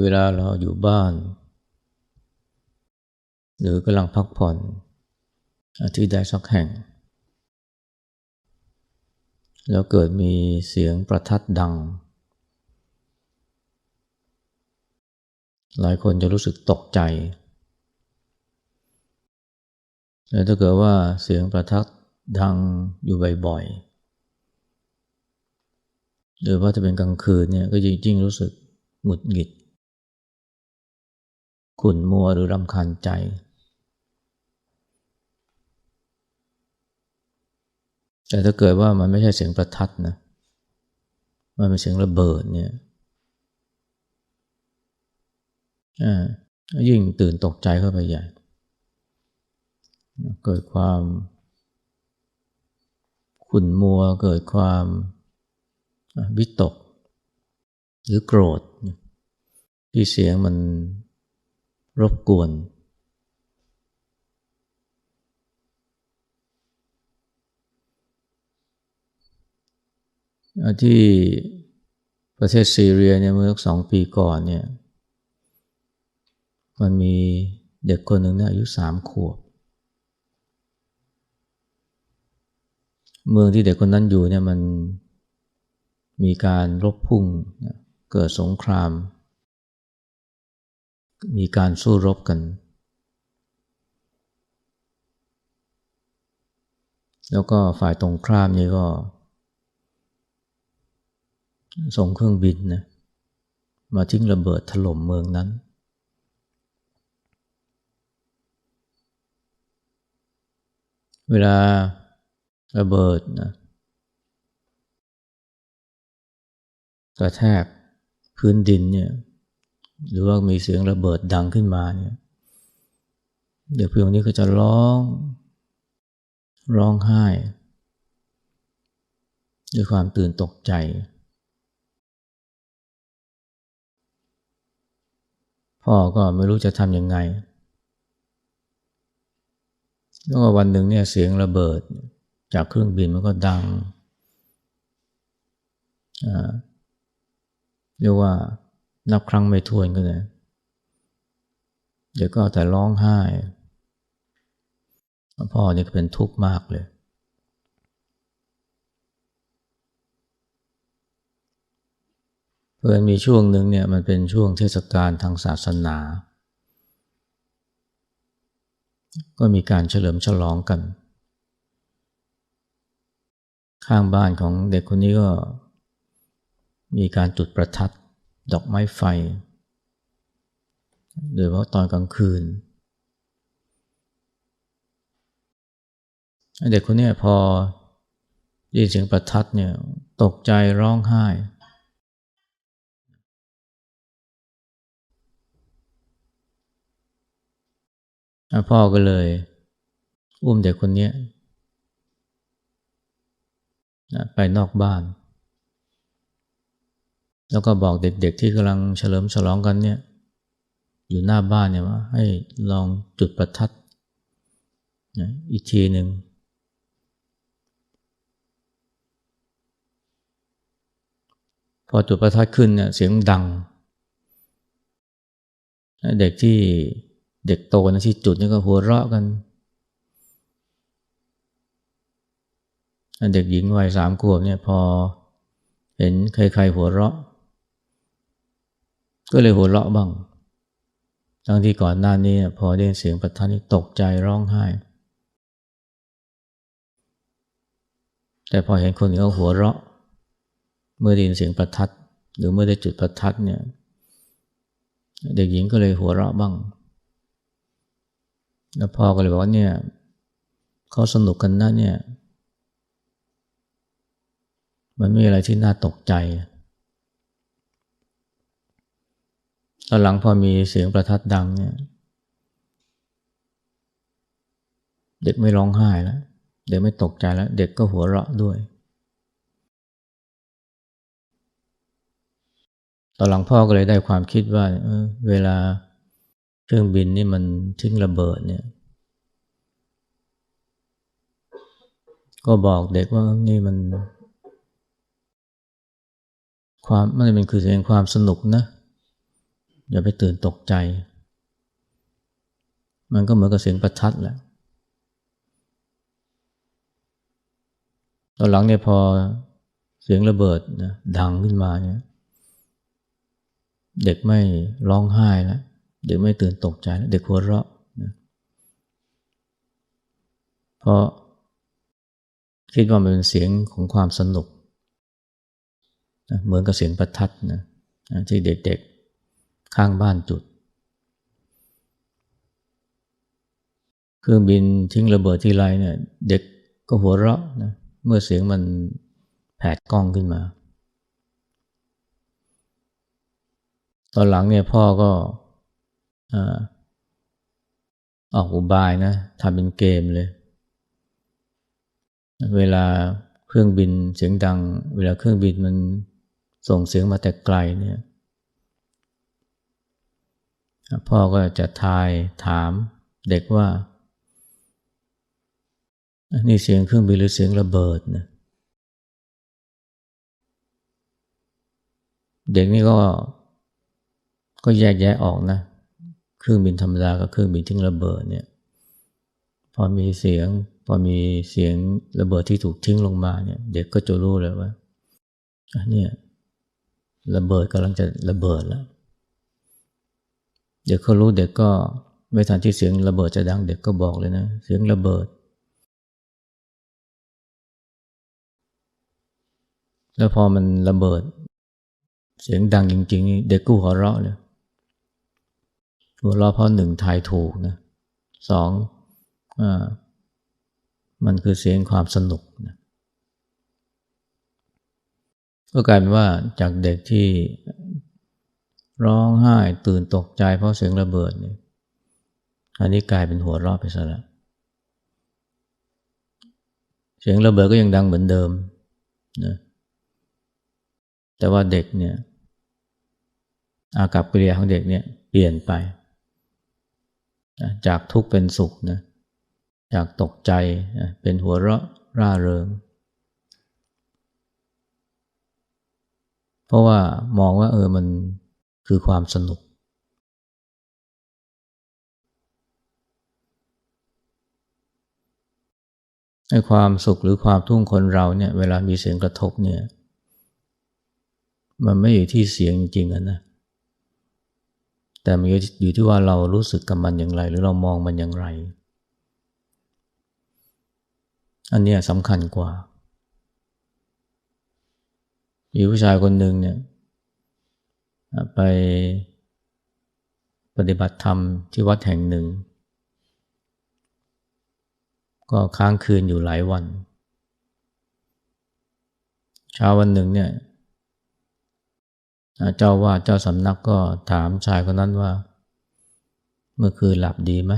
เวลาเราอยู่บ้าน หรือกำลังพักผ่อนที่ใดสักแห่ง แล้วเกิดมีเสียงประทัดดัง หลายคนจะรู้สึกตกใจแต่ถ้าเกิดว่าเสียงประทัดดังอยู่บ่อยๆ หรือว่าจะเป็นกลางคืนเนี่ยก็ยิ่งยิ่งรู้สึกหงุดหงิด ขุ่นมัวหรือรำคาญใจ แต่ถ้าเกิดว่ามันไม่ใช่เสียงประทัดนะ มันเป็นเสียงระเบิดเนี่ยยิ่งตื่นตกใจเข้าไปใหญ่ เกิดความขุ่นมัว เกิดความวิตก หรือโกรธที่เสียงมัน รบกวน ที่ประเทศซีเรียเนี่ยเมื่อสองปีก่อนเนี่ยมันมีเด็กคนหนึ่งเนี่ยอายุสามขวบ เมืองที่เด็กคนนั้นอยู่เนี่ยมันมีการรบพุ่งเกิดสงคราม มีการสู้รบกัน แล้วก็ฝ่ายตรงข้ามนี่ก็ ส่งเครื่องบินนะมาทิ้งระเบิดถล่มเมืองนั้น เวลาระเบิดนะกระแทกพื้นดินเนี่ย หรือว่ามีเสียงระเบิดดังขึ้นมาเนี่ยเด็กผู้หญิงนี้ก็จะร้อง ร้องไห้ ด้วยความตื่นตกใจ พ่อก็ไม่รู้จะทำยังไง แล้ววันหนึ่งเนี่ยเสียงระเบิดจากเครื่องบินมันก็ดังเรียกว่า นับครั้งไม่ถ้วนก็เลยเดี๋ยวก็แต่ร้องไห้ พ่อนี่ก็เป็นทุกข์มากเลย เพื่อนมีช่วงหนึ่งเนี่ยมันเป็นช่วงเทศกาลทางศาสนา ก็มีการเฉลิมฉลองกัน ข้างบ้านของเด็กคนนี้ก็มีการจุดประทัด ดอกไม้ไฟ โดยเฉพาะตอนกลางคืน เด็กคนนี้พอได้ยินเสียงประทัดเนี่ยตกใจร้องไห้ พ่อก็เลย อุ้มเด็กคนนี้ไปนอกบ้าน แล้วก็บอกเด็กๆที่กำลังเฉลิมฉลองกันเนี่ยอยู่หน้าบ้านเนี่ยว่าให้ลองจุดประทัดอีกทีหนึ่งพอจุดประทัดขึ้นเนี่ยเสียงดัง เด็กที่เด็กโตนะที่จุดนี่ก็หัวเราะกัน เด็กหญิงวัยสามขวบเนี่ยพอเห็นใครๆหัวเราะ ก็เลยหัวเราะบ้าง ทั้งที่ก่อนหน้านี้พอได้เสียงประทัดนี่ตกใจร้องไห้ แต่พอเห็นคนอื่นเขาหัวเราะ เมื่อได้ยินเสียงประทัด หรือเมื่อได้จุดประทัดเนี่ย เด็กหญิงก็เลยหัวเราะบ้าง แล้วพ่อก็เลยบอกว่าเนี่ยเขาสนุกกันนะเนี่ย มันไม่มีอะไรที่น่าตกใจ ตอนหลังพอมีเสียงประทัดดังเนี่ย เด็กไม่ร้องไห้แล้ว เด็กไม่ตกใจแล้ว เด็กก็หัวเราะด้วย ตอนหลังพ่อก็เลยได้ความคิดว่าเเวลาเครื่องบินนี่มันทิ้งระเบิดเนี่ยก็บอกเด็กว่านี่มัน ความมันเป็นคือแสดงความสนุกนะ อย่าไปตื่นตกใจ มันก็เหมือนกับเสียงประทัดแหละตอนหลังเนี่ยพอเสียงระเบิดนะดังขึ้นมาเนี่ยเด็กไม่ร้องไห้แล้วเด็กไม่ตื่นตกใจแล้วเด็กหัวเราะนะเพราะคิดว่ามันเป็นเสียงของความสนุกนะเหมือนกับเสียงประทัดนะที่เด็กๆ ข้างบ้านจุด เครื่องบินทิ้งระเบิดที่ไรเนี่ย เด็กก็หัวเราะนะเมื่อเสียงมันแผดกล้องขึ้นมา ตอนหลังเนี่ยพ่อก็ออกอุบายนะทำเป็นเกมเลย เวลาเครื่องบินเสียงดัง เวลาเครื่องบินมันส่งเสียงมาแต่ไกลเนี่ย พ่อก็จะทายถามเด็กว่า นี่เสียงเครื่องบินหรือเสียงระเบิดนะเด็กนี่ก็ก็แยกแยะออกนะ เครื่องบินธรรมดากับเครื่องบินทิ้งระเบิดเนี่ย พอมีเสียง พอมีเสียงระเบิดที่ถูกทิ้งลงมาเนี่ย เด็กก็จะรู้เลยว่าเนี่ยระเบิดกำลังจะระเบิดแล้ว เด็กเขารู้เด็กก็ไม่ทันที่เสียงระเบิดจะดังเด็กก็บอกเลยนะ เสียงระเบิด แล้วพอมันระเบิด เสียงดังจริงๆเด็กกู้หัวเราะเลยหัวเราะเพราะหนึ่งทายถูกนะสองอมันคือเสียงความสนุกนะก็กลายเป็นว่าจากเด็กที่ ร้องไห้ตื่นตกใจเพราะเสียงระเบิดเนี่ยอันนี้กลายเป็นหัวเราะไปซะแล้วเสียงระเบิดก็ยังดังเหมือนเดิมนะแต่ว่าเด็กเนี่ย อากับกิริยาของเด็กเนี่ยเปลี่ยนไป จากทุกข์เป็นสุขนะจากตกใจเป็นหัวเราะร่าเริง เพราะว่ามองว่าเออมัน คือความสนุก ให้ความสุขหรือความทุ่งคนเราเนี่ยเวลามีเสียงกระทบเนี่ยมันไม่อยู่ที่เสียงจริงๆนะ แต่มันอยู่ที่ว่าเรารู้สึกกับมันอย่างไร หรือเรามองมันอย่างไร อันนี้สำคัญกว่า มีผู้ชายคนหนึ่งเนี่ย ไปปฏิบัติธรรมที่วัดแห่งหนึ่ง ก็ค้างคืนอยู่หลายวัน เช้าวันหนึ่งเนี่ยเจ้าว่าเจ้าสำนักก็ถามชายคนนั้นว่า เมื่อคืนหลับดีไหม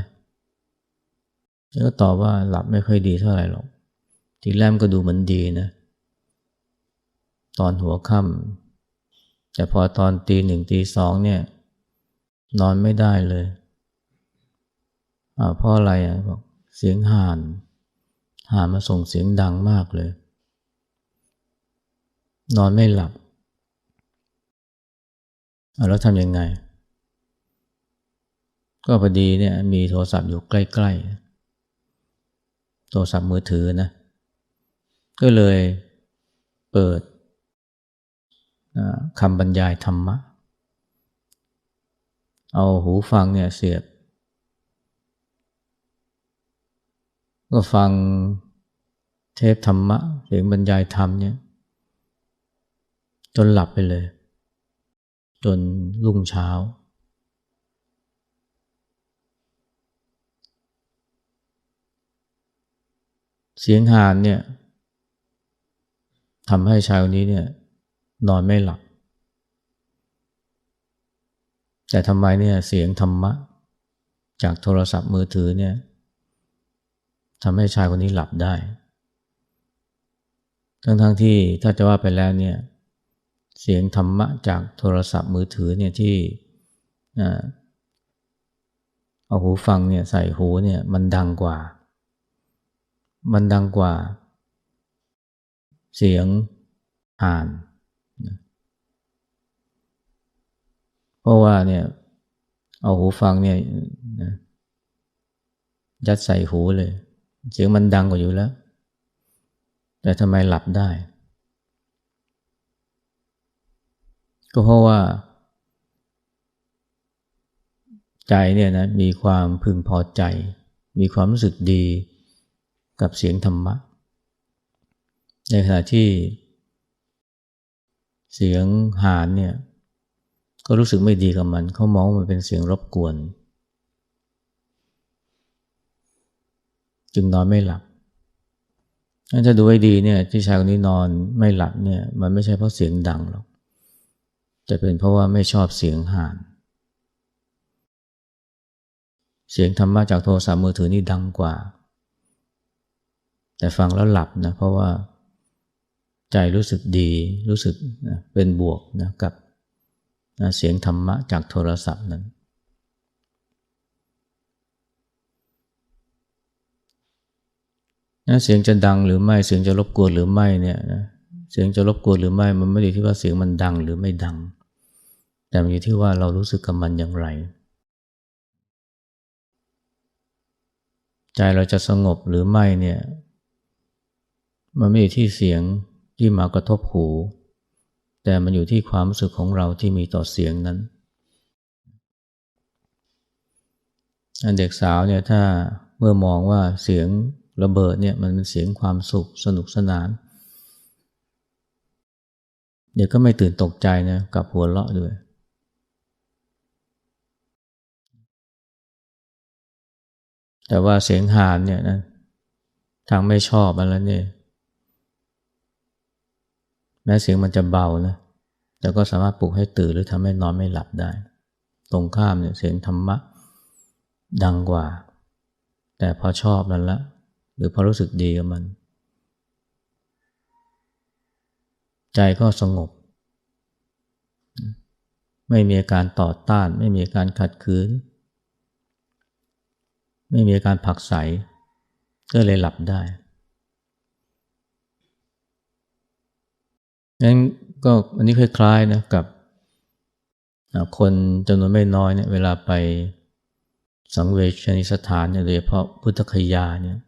แล้วก็ตอบว่าหลับไม่ค่อยดีเท่าไหร่หรอก ทีแรกก็ดูเหมือนดีนะ ตอนหัวค่ำ แต่พอตอนตีหนึ่งตีสองเนี่ย นอนไม่ได้เลยเพราะอะไรอะบอกเสียงห่านห่านมาส่งเสียงดังมากเลย นอนไม่หลับแล้วทำยังไง ก็พอดีเนี่ยมีโทรศัพท์อยู่ใกล้ ๆ โทรศัพท์มือถือนะ ก็เลยเปิด คำบรรยายธรรมะ เอาหูฟังเนี่ยเสียบ ก็ฟังเทปธรรมะเสียงบรรยายธรรมเนี่ยจนหลับไปเลย จนรุ่งเช้า เสียงหานเนี่ยทำให้ชายคนนี้เนี่ย นอนไม่หลับ แต่ทำไมเนี่ยเสียงธรรมะ จากโทรศัพท์มือถือเนี่ยทำให้ชายคนนี้หลับได้ ทั้งๆทที่ถ้าจะว่าไปแล้วเนี่ยเสียงธรรมะจากโทรศัพท์มือถือเนี่ยที่เอาหูฟังเนี่ยใส่หูเนี่ยมันดังกว่า มันดังกว่า เสียงอ่าน เพราะว่าเนี่ย เอาหูฟังเนี่ยนะยัดใส่หูเลย เสียงมันดังกว่าอยู่แล้ว แต่ทำไมหลับได้ ก็เพราะว่า ใจเนี่ยนะมีความพึงพอใจ มีความรู้สึกดีกับเสียงธรรมะ ในขณะที่เสียงหานเนี่ย ก็รู้สึกไม่ดีกับมัน เขามองว่ามันเป็นเสียงรบกวน จึงนอนไม่หลับถ้าดูให้ดีเนี่ยที่ชายคนนี้นอนไม่หลับเนี่ยมันไม่ใช่เพราะเสียงดังหรอกจะเป็นเพราะว่าไม่ชอบเสียงห่าน เสียงธรรมะจากโทรศัพท์มือถือนี่ดังกว่า แต่ฟังแล้วหลับนะเพราะว่าใจรู้สึกดีรู้สึกเป็นบวกนะกับ เสียงธรรมะจากโทรศัพท์นั้น เสียงจะดังหรือไม่ เสียงจะรบกวนหรือไม่เนี่ยนะเสียงจะรบกวนหรือไม่ มันไม่ได้ที่ว่าเสียงมันดังหรือไม่ดัง แต่มันอยู่ที่ว่าเรารู้สึกกับมันอย่างไร ใจเราจะสงบหรือไม่เนี่ย มันไม่อยู่ที่เสียงที่มากระทบหู แต่มันอยู่ที่ความรู้สึกของเราที่มีต่อเสียงนั้น เด็กสาวเนี่ยถ้าเมื่อมองว่าเสียงระเบิดเนี่ยมันเป็นเสียงความสุขสนุกสนาน เด็กก็ไม่ตื่นตกใจนะกับหัวเราะด้วย แต่ว่าเสียงหานเนี่ยนะทางไม่ชอบมันแล้วเนี่ย แม้เสียงมันจะเบานะแต่ก็สามารถปลุกให้ตื่นหรือทำให้นอนไม่หลับได้ ตรงข้ามเนี่ยเสียงธรรมะดังกว่า แต่พอชอบมันละ หรือพอรู้สึกดีกับมัน ใจก็สงบ ไม่มีอาการต่อต้าน ไม่มีอาการขัดขืน ไม่มีอาการผักใสก็เลยหลับได้ งั้นก็อันนี้คล้ายๆนะกับคนจำนวนไม่น้อยเนี่ยเวลาไปสังเวชนิสถานเนี่ยโดยเฉพาะพุทธคยาเนี่ย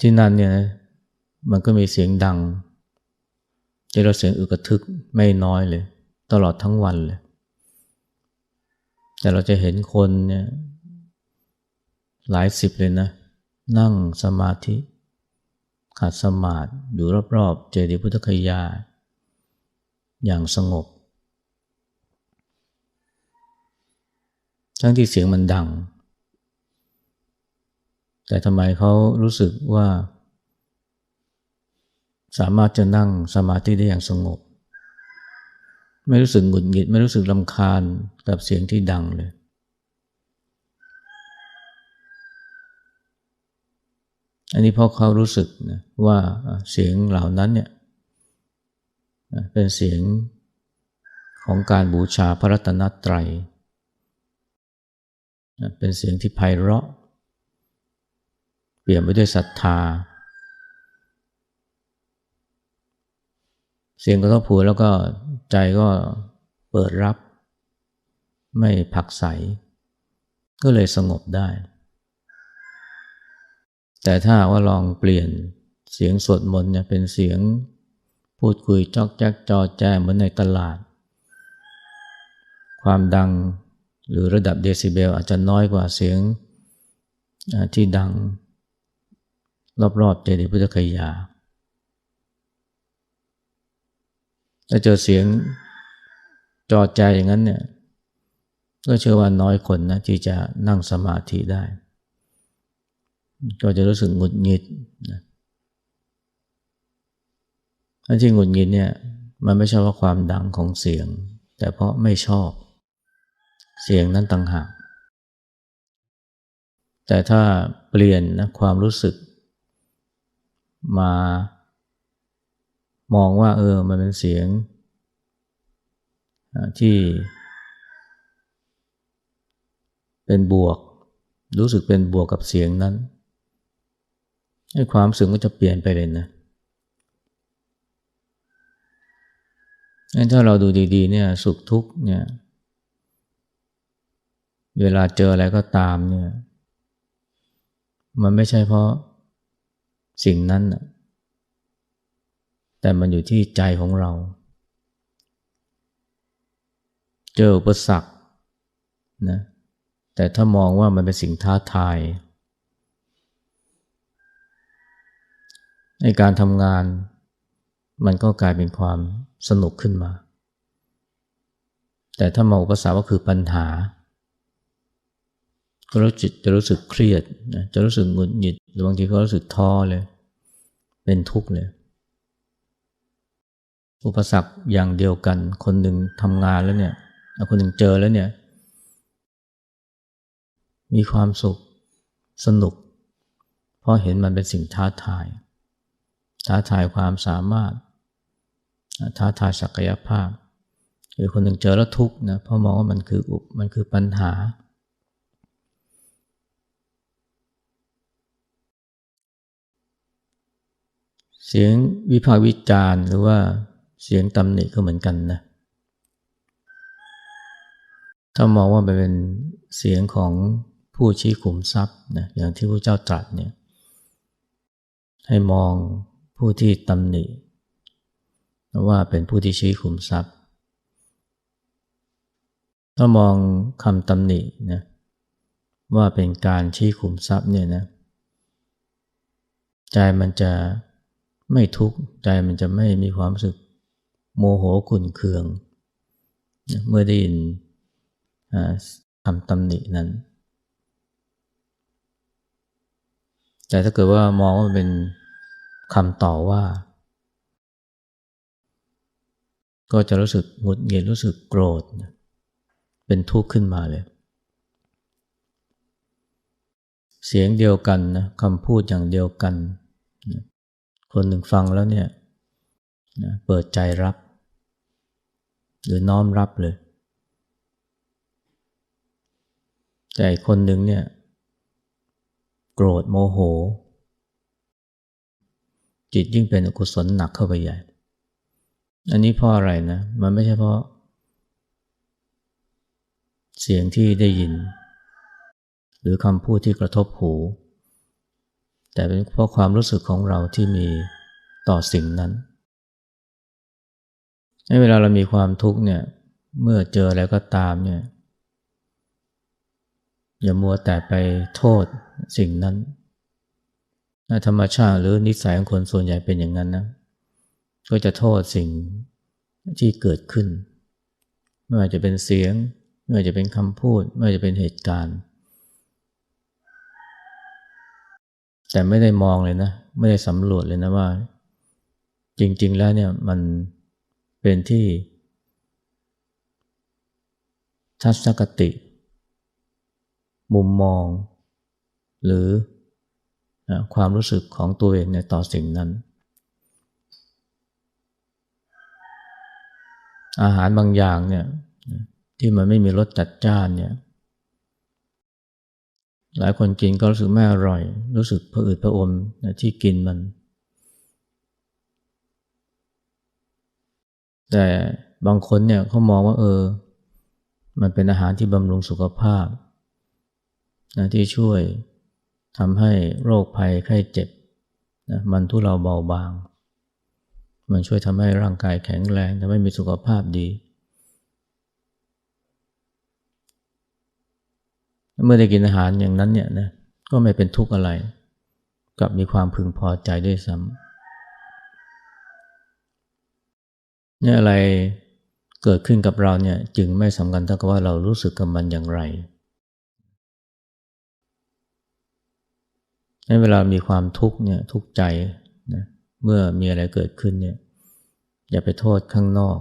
ที่นั่นเนี่ยมันก็มีเสียงดังจะเราเสียงอึกระทึกไม่น้อยเลย ตลอดทั้งวันเลย แต่เราจะเห็นคนเนี่ยหลายสิบเลยนะ นั่งสมาธิขัดสมาธิอยู่รอบๆ เจดีย์พุทธคยา อย่างสงบ ทั้งที่เสียงมันดัง แต่ทำไมเขารู้สึกว่า สามารถจะนั่งสมาธิได้อย่างสงบ ไม่รู้สึกหงุดหงิด ไม่รู้สึกลำคาญกับเสียงที่ดังเลย อันนี้เพราะเขารู้สึกนะว่าเสียงเหล่านั้นเนี่ยเป็นเสียงของการบูชาพระรัตนตรัย เป็นเสียงที่ไพเราะ เปลี่ยนไปด้วยศรัทธา เสียงกระทบหูแล้วก็ใจก็เปิดรับ ไม่ผักใส ก็เลยสงบได้ แต่ถ้าว่าลองเปลี่ยนเสียงสวดมนต์เนี่ยเป็นเสียงพูดคุยจอกแจ๊กจอแจเหมือนในตลาด ความดังหรือระดับเดซิเบลอาจจะน้อยกว่าเสียงที่ดัง รอบๆเจดีย์พุทธคยาถ้าเจอเสียงจอแจอย่างนั้นเนี่ยก็เชื่อว่าน้อยคนนะที่จะนั่งสมาธิได้ ก็จะรู้สึกหงุดหงิดนะอันที่หงุดหงิดเนี่ยมันไม่ใช่ว่าความดังของเสียง แต่เพราะไม่ชอบ เสียงนั้นต่างหาก แต่ถ้าเปลี่ยนนะความรู้สึก มามองว่าเออมันเป็นเสียง ที่เป็นบวก รู้สึกเป็นบวกกับเสียงนั้น ความสึกก็จะเปลี่ยนไปเลยนะงั้นถ้าเราดูดีๆเนี่ยสุขทุกข์เนี่ย เวลาเจออะไรก็ตามเนี่ย มันไม่ใช่เพราะสิ่งนั้นแต่มันอยู่ที่ใจของเรา เจออุปสรรคนะแต่ถ้ามองว่ามันเป็นสิ่งท้าทาย ในการทำงานมันก็กลายเป็นความสนุกขึ้นมา แต่ถ้ามองอุปสรรคก็คือปัญหา ก็รู้จิตจะรู้สึกเครียด จะรู้สึกหงุดหงิดหรือบางทีก็รู้สึกท้อเลย เป็นทุกข์เลย อุปสรรคอย่างเดียวกัน คนหนึ่งทำงานแล้วเนี่ย คนหนึ่งเจอแล้วเนี่ย มีความสุข สนุก เพราะเห็นมันเป็นสิ่งท้าทาย ท้าทายความสามารถ ท้าทายศักยภาพหรือคนหนึ่งเจอแล้วทุกข์นะเพราะมองว่ามันคืออุปมันคือปัญหา เสียงวิพากษ์วิจารณ์หรือว่าเสียงตำหนิก็เหมือนกันนะถ้ามองว่าไปเป็นเสียงของผู้ชี้ขุมทรัพย์นะอย่างที่พระเจ้าตรัสเนี่ยให้มอง ผู้ที่ตำหนิว่าเป็นผู้ที่ชี้ขุมทรัพย์ ถ้ามองคำตำหนินะว่าเป็นการชี้ขุมทรัพย์เนี่ยนะใจมันจะไม่ทุกข์ใจมันจะไม่มีความรู้สึกโมโหขุนเคือง เมื่อได้ยินคำตำหนินั้น แต่ถ้าเกิดว่ามองว่ามันเป็น คำต่อว่า ก็จะรู้สึกหงุดหงิดรู้สึกโกรธ เป็นทุกข์ขึ้นมาเลย เสียงเดียวกันนะคำพูดอย่างเดียวกัน คนหนึ่งฟังแล้วเนี่ยเปิดใจรับ หรือน้อมรับเลย แต่คนหนึ่งเนี่ย โกรธโมโห จิตยิ่งเป็นอกุศลหนักเข้าไปใหญ่ อันนี้เพราะอะไรนะ มันไม่ใช่เพราะ เสียงที่ได้ยิน หรือคำพูดที่กระทบหู แต่เป็นเพราะความรู้สึกของเราที่มีต่อสิ่งนั้นในเวลาเรามีความทุกข์เนี่ย เมื่อเจออะไรก็ตามเนี่ย อย่ามัวแต่ไปโทษสิ่งนั้น ธรรมชาติหรือนิสัยของคนส่วนใหญ่เป็นอย่างนั้นนะ ก็จะโทษสิ่งที่เกิดขึ้น ไม่ว่าจะเป็นเสียง ไม่ว่าจะเป็นคำพูด ไม่ว่าจะเป็นเหตุการณ์ แต่ไม่ได้มองเลยนะ ไม่ได้สำรวจเลยนะว่า จริง ๆ แล้วเนี่ยมันเป็นที่ทัศนคติ มุมมอง หรือ ความรู้สึกของตัวเองในต่อสิ่งนั้น อาหารบางอย่างเนี่ยที่มันไม่มีรสจัดจ้านเนี่ยหลายคนกินก็รู้สึกไม่อร่อย รู้สึกผะอืดผะอมที่กินมัน แต่บางคนเนี่ยเขามองว่าเออ มันเป็นอาหารที่บำรุงสุขภาพนะที่ช่วย ทำให้โรคภัยไข้เจ็บนะมันทุเลาเบาบาง มันช่วยทำให้ร่างกายแข็งแรงทำให้มีสุขภาพดี เมื่อได้กินอาหารอย่างนั้นเนี่ยนะก็ไม่เป็นทุกข์อะไรกับมีความพึงพอใจด้วยซ้ำเนี่ยอะไรเกิดขึ้นกับเราเนี่ยจึงไม่สำคัญเท่ากับว่าเรารู้สึกกับมันอย่างไร ในเวลามีความทุกข์เนี่ยทุกข์ใจนะเมื่อมีอะไรเกิดขึ้นเนี่ยอย่าไปโทษข้างนอก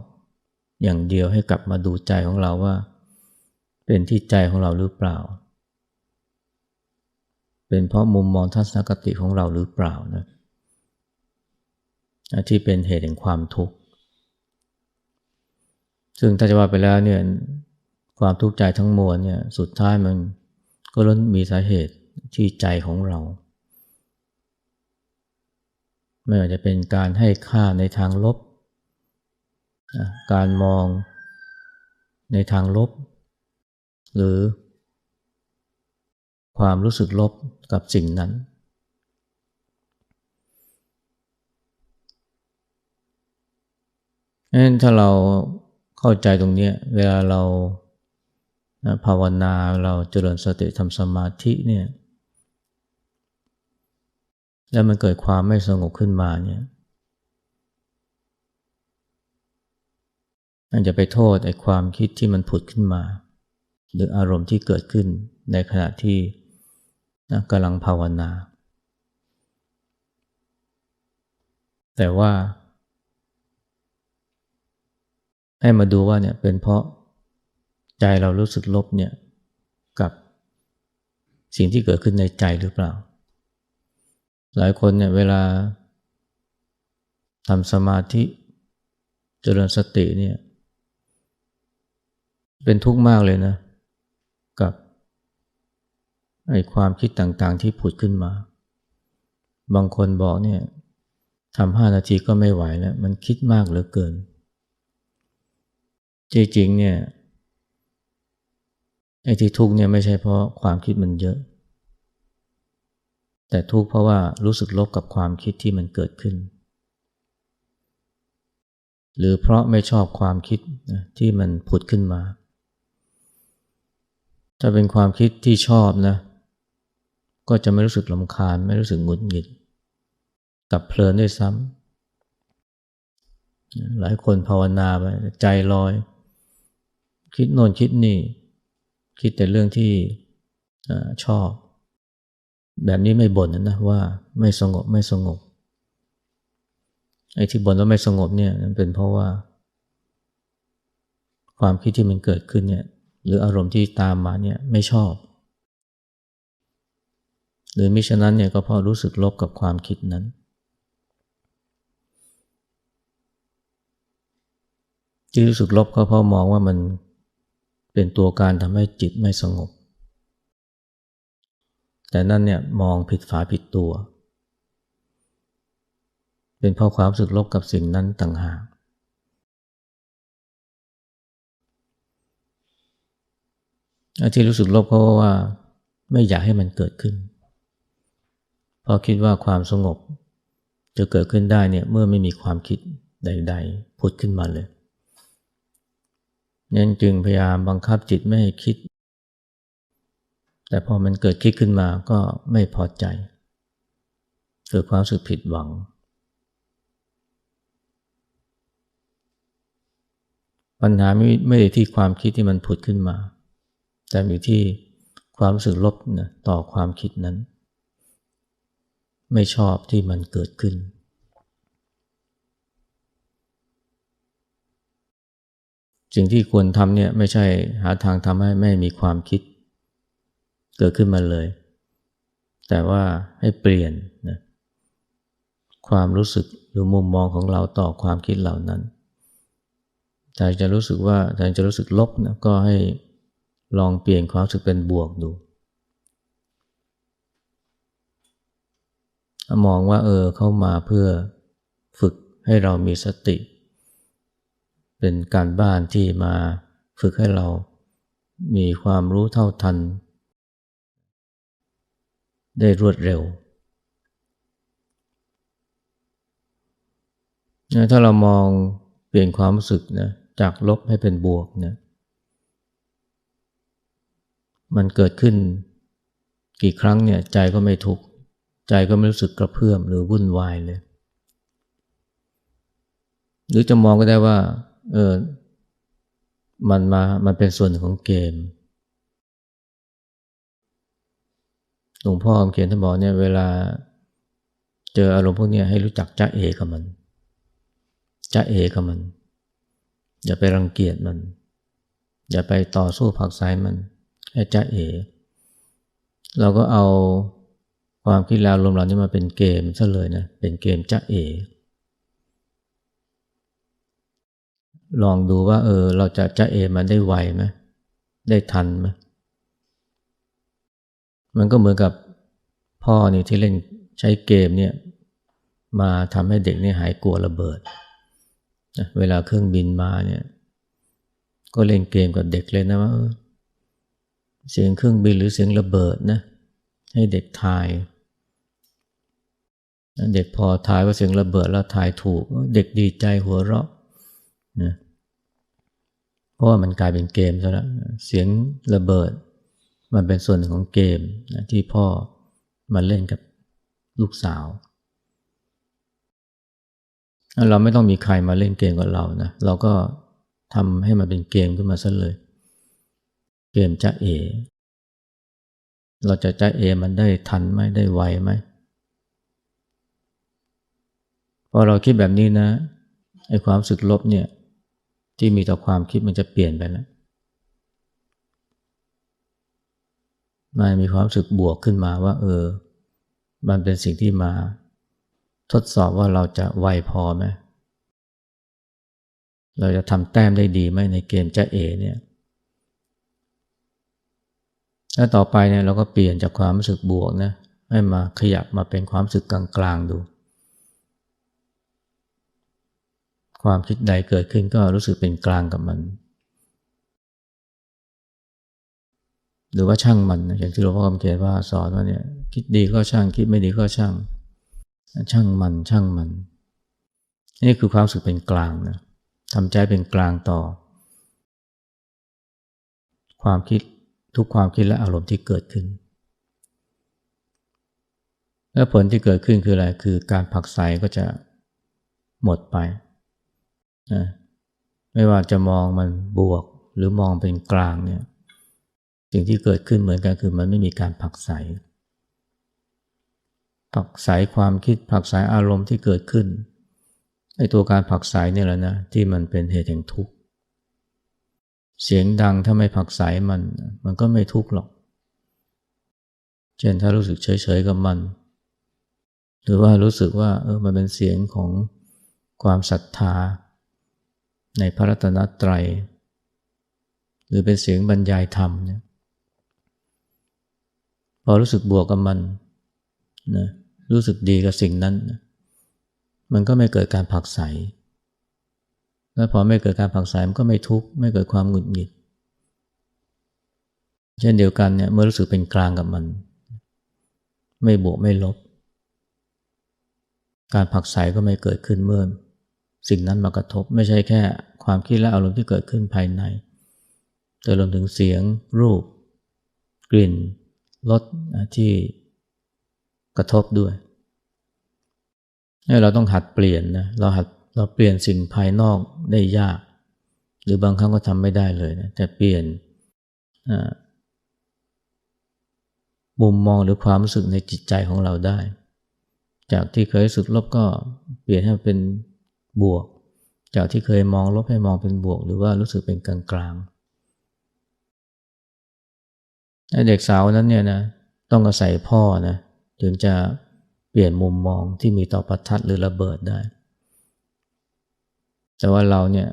อย่างเดียวให้กลับมาดูใจของเราว่า เป็นที่ใจของเราหรือเปล่า เป็นเพราะมุมมองทัศนคติของเราหรือเปล่านะที่เป็นเหตุแห่งความทุกข์ซึ่งถ้าจะว่าไปแล้วเนี่ยความทุกข์ใจทั้งมวลเนี่ยสุดท้ายมันก็ล้นมีสาเหตุที่ใจของเรา ไม่ว่าจะเป็นการให้ค่าในทางลบ การมองในทางลบ หรือความรู้สึกลบกับสิ่งนั้นนั้นถ้าเราเข้าใจตรงนี้เวลาเราภาวนาเราเจริญสติทำสมาธิเนี่ย แล้วมันเกิดความไม่สงบขึ้นมาเนี่ยอันจะไปโทษไอ้ความคิดที่มันผุดขึ้นมา หรืออารมณ์ที่เกิดขึ้นในขณะที่นะกำลังภาวนา แต่ว่า ให้มาดูว่าเนี่ยเป็นเพราะใจเรารู้สึกลบเนี่ยกับสิ่งที่เกิดขึ้นในใจหรือเปล่า หลายคนเนี่ยเวลาทำสมาธิเจริญสติเนี่ยเป็นทุกข์มากเลยนะ กับไอ้ความคิดต่างๆที่ผุดขึ้นมา บางคนบอกเนี่ยทำห้านาทีก็ไม่ไหวแล้ว มันคิดมากเหลือเกิน จริงๆเนี่ยไอ้ที่ทุกข์เนี่ยไม่ใช่เพราะความคิดมันเยอะ แต่ทุกข์เพราะว่ารู้สึกลบกับความคิดที่มันเกิดขึ้น หรือเพราะไม่ชอบความคิดที่มันผุดขึ้นมา ถ้าเป็นความคิดที่ชอบนะ ก็จะไม่รู้สึกลำคาญ ไม่รู้สึกหงุดหงิด กับเพลินด้วยซ้ำหลายคนภาวนาไปใจลอย คิดโน่นคิดนี่ คิดแต่เรื่องที่ชอบ แบบนี้ไม่บ่นนะว่าไม่สงบไม่สงบไอ้ที่บ่นว่าไม่สงบเนี่ยมันเป็นเพราะว่า ความคิดที่มันเกิดขึ้นเนี่ยหรืออารมณ์ที่ตามมาเนี่ยไม่ชอบ หรือมิฉะนั้นเนี่ยก็เพราะรู้สึกลบกับความคิดนั้น ที่รู้สึกลบก็เพราะมองว่ามันเป็นตัวการทำให้จิตไม่สงบ แต่นั่นเนี่ยมองผิดฝาผิดตัว เป็นเพราะความรู้สึกลบกับสิ่งนั้นต่างหาก ที่รู้สึกลบเพราะว่าไม่อยากให้มันเกิดขึ้น เพราะคิดว่าความสงบจะเกิดขึ้นได้เนี่ยเมื่อไม่มีความคิดใด ๆ พุดขึ้นมาเลยนั่นจึงพยายามบังคับจิตไม่ให้คิด แต่พอมันเกิดคิดขึ้นมาก็ไม่พอใจ เกิดความรู้สึกผิดหวัง ปัญหาไม่ไม่ได้ที่ความคิดที่มันผุดขึ้นมา แต่อยู่ที่ความรู้สึกลบนะต่อความคิดนั้น ไม่ชอบที่มันเกิดขึ้นสิ่งที่ควรทำเนี่ยไม่ใช่หาทางทำให้ไม่มีความคิด เกิดขึ้นมาเลย แต่ว่าให้เปลี่ยนนะความรู้สึกหรือมุมมองของเราต่อความคิดเหล่านั้นแต่จะรู้สึกว่าแต่จะรู้สึกลบนะก็ให้ลองเปลี่ยนความรู้สึกเป็นบวกดู มองว่าเออเข้ามาเพื่อฝึกให้เรามีสติ เป็นการบ้านที่มาฝึกให้เรามีความรู้เท่าทัน ได้รวดเร็วถ้าเรามองเปลี่ยนความรู้สึกนะจากลบให้เป็นบวกเนะมันเกิดขึ้นกี่ครั้งเนี่ยใจก็ไม่ทุกข์ใจก็ไม่รู้สึกกระเพื่อมหรือวุ่นวายเลย หรือจะมองก็ได้ว่าเออมันมามันเป็นส่วนของเกม หลวงพ่อเขียนท่านบอกเนี่ยเวลาเจออารมณ์พวกนี้ให้รู้จักจ้าเอกับมันจ้าเอกับมัน อย่าไปรังเกียจมัน อย่าไปต่อสู้ผักสายมันให้จ้าเอ เราก็เอาความคิดแล้วลมเหล่านี้มาเป็นเกมซะเลยนะเป็นเกมจ้าเอ ลองดูว่าเออเราจะจ้าเอมันได้ไวไหมได้ทันไหม มันก็เหมือนกับพ่อเนี่ยที่เล่นใช้เกมเนี่ยมาทำให้เด็กนี่หายกลัวระเบิดนะเวลาเครื่องบินมาเนี่ยก็เล่นเกมกับเด็กเลยนะว่าเออเสียงเครื่องบินหรือเสียงระเบิดนะให้เด็กทาย เด็กพอทายว่าเสียงระเบิดแล้วทายถูก เด็กดีใจหัวเราะนะเพราะว่ามันกลายเป็นเกมซะแล้วเสียงระเบิด มันเป็นส่วนหนึ่งของเกมนะที่พ่อมาเล่นกับลูกสาว เราไม่ต้องมีใครมาเล่นเกมกับเรานะ เราก็ทำให้มันเป็นเกมขึ้นมาซะเลย เกมจะเอ เราจะจะเอมันได้ทันไหมได้ไวไหมพอเราคิดแบบนี้นะไอ้ความสึกลบเนี่ยที่มีต่อความคิดมันจะเปลี่ยนไปแล้ว มันมีความรู้สึกบวกขึ้นมาว่าเออ มันเป็นสิ่งที่มา ทดสอบว่าเราจะไวพอไหมเราจะทำแต้มได้ดีไหมในเกมจะเอเนี่ยแล้วต่อไปเนี่ยเราก็เปลี่ยนจากความรู้สึกบวกนะให้มาขยับมาเป็นความรู้สึกกลางๆดู ความคิดใดเกิดขึ้นก็รู้สึกเป็นกลางกับมัน หรือว่าช่างมันอย่างที่หลวงพ่อคำเขียนว่าสอนว่าเนี่ยคิดดีก็ช่างคิดไม่ดีก็ช่าง ช่างมันช่างมัน นี่คือความสึกเป็นกลางนะทำใจเป็นกลางต่อ ความคิดทุกความคิดและอารมณ์ที่เกิดขึ้น และผลที่เกิดขึ้นคืออะไรคือการผักใสก็จะหมดไปนะไม่ว่าจะมองมันบวกหรือมองเป็นกลางเนี่ย สิ่งที่เกิดขึ้นเหมือนกันคือมันไม่มีการผักใสผักใสความคิดผักใสอารมณ์ที่เกิดขึ้นไอ้ตัวการผักใสเนี่ยแหละนะที่มันเป็นเหตุแห่งทุกข์เสียงดังถ้าไม่ผักใสมัน มันก็ไม่ทุกข์หรอก เช่นถ้ารู้สึกเฉยๆกับมัน หรือว่ารู้สึกว่าเออมันเป็นเสียงของความศรัทธา ในพระรัตนตรัย หรือเป็นเสียงบรรยายธรรมเนี่ย พอรู้สึกบวกกับมันนะรู้สึกดีกับสิ่งนั้นนะมันก็ไม่เกิดการผักใส แล้วพอไม่เกิดการผักใสมันก็ไม่ทุกข์ไม่เกิดความหงุดหงิด เช่นเดียวกันเนี่ยเมื่อรู้สึกเป็นกลางกับมัน ไม่บวกไม่ลบ การผักใสก็ไม่เกิดขึ้นเมื่อ สิ่งนั้นมากระทบไม่ใช่แค่ความคิดและอารมณ์ที่เกิดขึ้นภายใน แต่รวมถึงเสียง รูป กลิ่น รสที่กระทบด้วยเราต้องหัดเปลี่ยนนะเราหัดเราเปลี่ยนสิ่งภายนอกได้ยาก หรือบางครั้งก็ทำไม่ได้เลยนะแต่เปลี่ยนมุมมองหรือความรู้สึกในจิตใจของเราได้ จากที่เคยรู้สึกลบก็เปลี่ยนให้เป็นบวก จากที่เคยมองลบให้มองเป็นบวก หรือว่ารู้สึกเป็นกลางก เด็กสาวนั้นเนี่ยนะต้องอาศัยพ่อนะถึงจะเปลี่ยนมุมมองที่มีต่อประทัดหรือระเบิดได้ แต่ว่าเราเนี่ย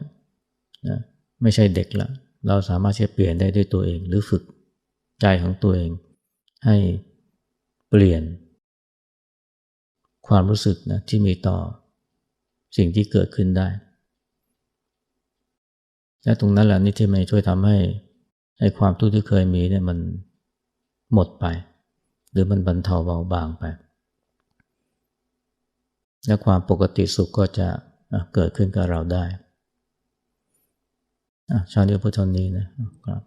นะไม่ใช่เด็กละเราสามารถที่จะเปลี่ยนได้ด้วยตัวเอง หรือฝึกใจของตัวเอง ให้เปลี่ยน ความรู้สึกนะที่มีต่อสิ่งที่เกิดขึ้นได้ และตรงนั้นแหละนี่ที่มันช่วยทำให้ให้ความทุกข์ที่เคยมีเนี่ยมัน หมดไป หรือมันบรรเทาเบาบางไป และความปกติสุขก็จะเกิดขึ้นกับเราได้ชาวเนี้พุทธนี้นะครับ